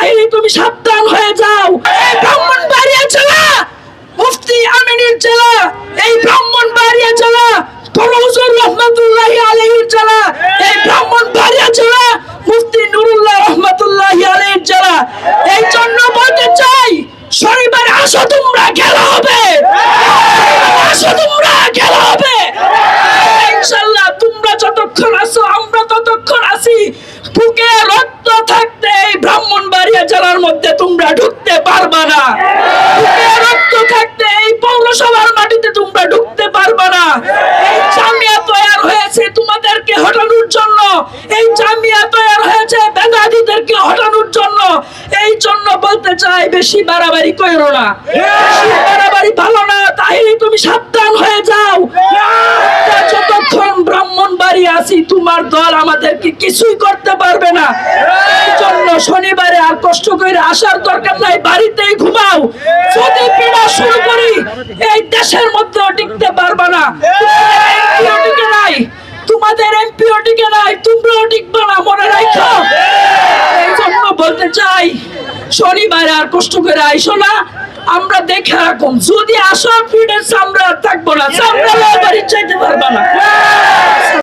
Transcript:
তাহলে তুমি সাবধান হয়ে যাও। এই ব্রাহ্মণ বাড়িয়া জেলা মুফতি আমিনের জেলা এই ব্রাহ্মণ বাড়িয়া জেলা এই জন্য বলতে চাই, শনিবার আসো, তোমরা খেলা হবে। আসো, তোমরা খেলা হবে ইনশাল্লাহ তোমরা যতক্ষণ আছো আমরা ততক্ষণ আছি বুকে রক্ত থাকতে এই ব্রাহ্মণবাড়িয়া জেলার মধ্যে তোমরা ঢুকতে পারবা না। এই জন্য। বলতে চাই, বেশি বাড়াবাড়ি করো না। বাড়াবাড়ি তুমি সাবধান হয়ে যাও। যতক্ষণ ব্রাহ্মণ বাড়ি আছি, তোমার দল আমাদেরকে কিছুই করতে পারবে না। শনিবারে আর কষ্ট করে আসার দরকার নাই, বাড়িতেই ঘুমাও। যদি পীড়া শুরু করি, এই দেশের মধ্যেও টিকতে পারবে না। নাই, তোমাদের এমপিও টিকে নাই, তোমরাও টিকবে না, মনে রাখো এই জন্য বলতে চাই, শনিবারে আর কষ্ট করে আইসো না, আমরা দেখে রাখুন, যদি আসো ফিরে আমরা থাকব না, আমরা বাড়ি চাইতে পারব না।